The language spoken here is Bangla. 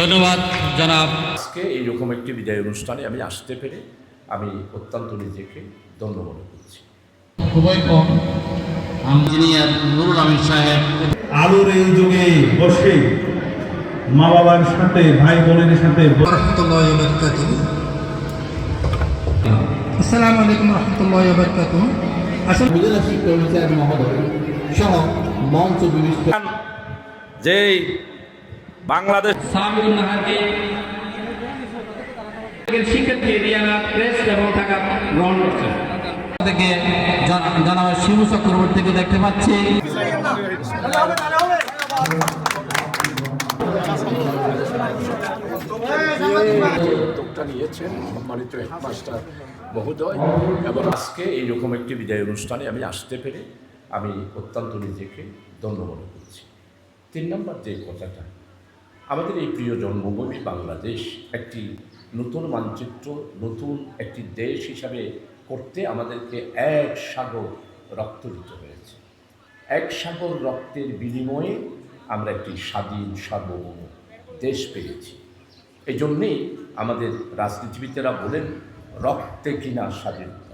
ধন্যবাদ জনাব। আজকে এইরকম একটি বিদায় অনুষ্ঠানে আমি আসতে পেরে আমি অত্যন্ত নিজেকে ধন্য মনে করছি। খুবই কম। ইঞ্জিনিয়ার নুরুল আমিন সাহেব। আলোর এই যুগে বসে মা বাবার সাথে ভাই বোনের সাথে আসসালামু আলাইকুম রহমতুল্লাহ বরকাত আসলে উপজেলা শিক্ষা অফিসার মহোদয় সহ মঞ্চ বিশিষ্ট যেই বাংলাদেশ থেকে শিবু চক্রবর্তীকে দেখতে পাচ্ছি। উদ্যোগটা নিয়েছেন সম্মানিত হেডমাস্টার মহোদয় এবং আজকে এইরকম একটি বিদায় অনুষ্ঠানে আমি আসতে পেরে আমি অত্যন্ত নিজেকে ধন্য মনে করছি। তিন নম্বর যে কথাটা আমাদের এই প্রিয় জন্মভূমি বাংলাদেশ একটি নতুন মানচিত্র, নতুন একটি দেশ হিসাবে করতে আমাদেরকে এক সাগর রক্ত দিতে হয়েছে। এক সাগর রক্তের বিনিময়ে আমরা একটি স্বাধীন সার্বভৌম দেশ পেয়েছি। এই জন্যেই আমাদের রাজনীতিবিদেরা বলেন, রক্তে কিনা স্বাধীনতা।